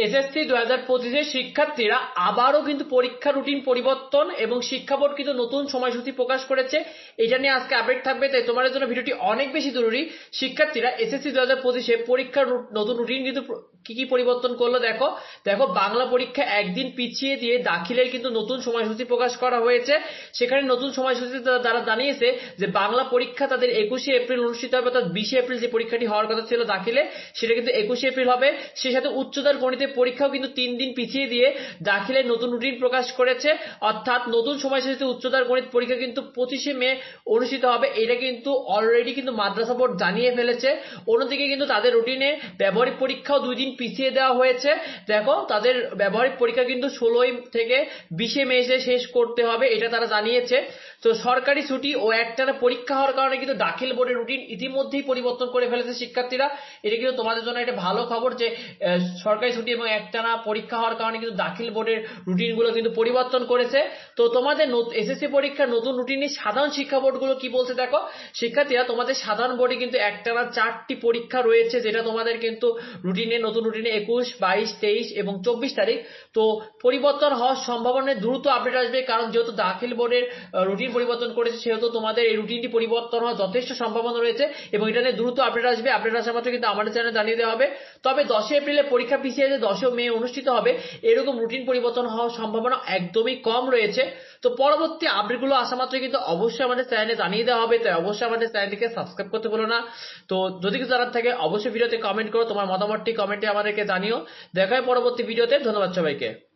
SSC দু হাজার পঁচিশের শিক্ষার্থীরা আবারও কিন্তু পরীক্ষা রুটিন পরিবর্তন এবং শিক্ষা বোর্ড কিন্তু নতুন সময়সূচি প্রকাশ করেছে। এটা নিয়ে আজকে আপডেট থাকবে, তাই তোমাদের জন্য ভিডিওটি অনেক বেশি জরুরি। শিক্ষার্থীরা এসএসসি দু হাজার পঁচিশে পরীক্ষার নতুন রুটিন কিন্তু কি কি পরিবর্তন করল দেখো। দেখো, বাংলা পরীক্ষা একদিন পিছিয়ে দিয়ে দাখিলের কিন্তু নতুন সময়সূচি প্রকাশ করা হয়েছে। সেখানে নতুন সময়সূচি তারা- জানিয়েছে যে বাংলা পরীক্ষা তাদের একুশে এপ্রিল অনুষ্ঠিত হবে, অর্থাৎ বিশে এপ্রিল যে পরীক্ষাটি হওয়ার কথা ছিল দাখিলে, সেটা কিন্তু একুশে এপ্রিল হবে। সেই সাথে উচ্চতর গণিতের পরীক্ষাও কিন্তু তিন দিন পিছিয়ে দিয়ে দাখিলের নতুন রুটিন প্রকাশ করেছে। অর্থাৎ নতুন সময়সূচিতে উচ্চতর গণিত পরীক্ষা কিন্তু পঁচিশে মে অনুষ্ঠিত হবে। এটা কিন্তু অলরেডি কিন্তু মাদ্রাসা বোর্ড জানিয়ে ফেলেছে। অন্যদিকে কিন্তু তাদের রুটিনে ব্যবহারিক পরীক্ষাও দুই দিন পিছিয়ে দেওয়া হয়েছে। দেখো, তাদের ব্যবহারিক পরীক্ষা কিন্তু ষোলোই থেকে বিশে মে এসে শেষ করতে হবে, এটা তারা জানিয়েছে। তো সরকারি ছুটি ও একটানা পরীক্ষা হওয়ার কারণে কিন্তু দাখিল বোর্ডের রুটিন ইতিমধ্যেই পরিবর্তন করে ফেলেছে শিক্ষার্থীরা। এটা কিন্তু তোমাদের জন্য একটা ভালো খবর যে সরকারি ছুটি এবং একটানা পরীক্ষা হওয়ার কারণে কিন্তু দাখিল বোর্ডের রুটিনগুলো কিন্তু পরিবর্তন করেছে। তো তোমাদের এসএসসি পরীক্ষার নতুন রুটিনে সাধারণ শিক্ষা বোর্ডগুলো কি বলছে দেখো? শিক্ষার্থীরা তোমাদের সাধারণ বোর্ডে কিন্তু একটানা চারটি পরীক্ষা রয়েছে, যেটা তোমাদের কিন্তু রুটিনে নতুন রুটিনে একুশ, বাইশ, তেইশ এবং চব্বিশ তারিখ। তো পরিবর্তন হওয়ার সম্ভাবনা দ্রুত আপডেট আসবে, কারণ যেহেতু দাখিল বোর্ডের রুটিন পরিবর্তন করেছে, সেহেতু তোমাদের এই রুটিনটি পরিবর্তন হওয়ার যথেষ্ট সম্ভাবনা রয়েছে এবং এটা নিয়ে দ্রুত আপডেট আসবে। আপডেট আসার মাত্র কিন্তু আমাদের চ্যানেলে জানিয়ে দেওয়া হবে। তবে দশই এপ্রিলে পরীক্ষা পিছিয়ে দশই মে অনুষ্ঠিত হবে। এরকম রুটিন পরিবর্তন হওয়ার সম্ভাবনা একদমই কম রয়েছে। তো পরবর্তী আপডেটগুলো আসা মাত্র কিন্তু অবশ্যই আমাদের চ্যানেলে জানিয়ে দেওয়া হবে। তাই অবশ্যই আমাদের চ্যানেলটিকে সাবস্ক্রাইব করতে বলো না। তো যদি কিছু জানার থাকে, অবশ্যই ভিডিওতে কমেন্ট করো। তোমার মতামতটি কমেন্টে আমাদেরকে জানিও। দেখা হয় পরবর্তী ভিডিওতে ধন্যবাদ সবাইকে।